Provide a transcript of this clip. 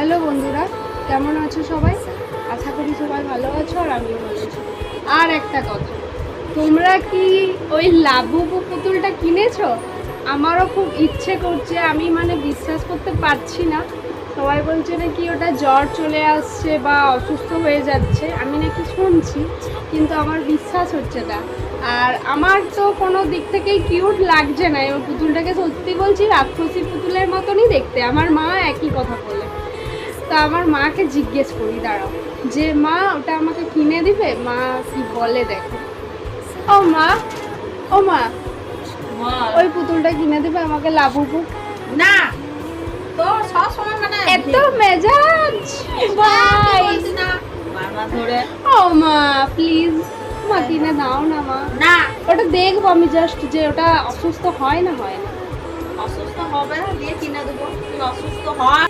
Hello বন্ধুরা, কেমন আছো সবাই? আশা করি সবাই ভালো আছো আর আমিও ভালো আছি। আর একটা কথা, তোমরা কি ওই লাবুবু পুতুলটা কিনেছো? আমারও খুব ইচ্ছে করছে, আমি মানে বিশ্বাস করতে পারছি না। সবাই বলছে নাকি ওটা জ্বর চলে আসছে বা অসুস্থ হয়ে যাচ্ছে, আমি নাকি শুনছি, কিন্তু আমার বিশ্বাস হচ্ছে না। আর আমার তো কোনো দিক থেকেই কিউট লাগছে না ওই পুতুলটাকে সত্যি বলছি, রাক্ষসী পুতুলের মতনই দেখতে। আমার মা একই কথা বলে। তা আমার মাকে জিজ্ঞেস করি দাঁড়াও যে মা ওটা আমাকে কিনে দিবে? মা কি বলে দেখো। ও মা ও মা ওই পুতুলটা কিনে দিবে আমাকে লাবুবু না তো সবসময় মানে এত মেজাজ ভাই। না? ও মা প্লিজ মা কিনে দাও না মা। না। ওটা দেখব আমি জাস্ট যে ওটা অসুস্থ হয় না হয় না। অসুস্থ হবে দিয়ে কিনে দেবো। অসুস্থ হয়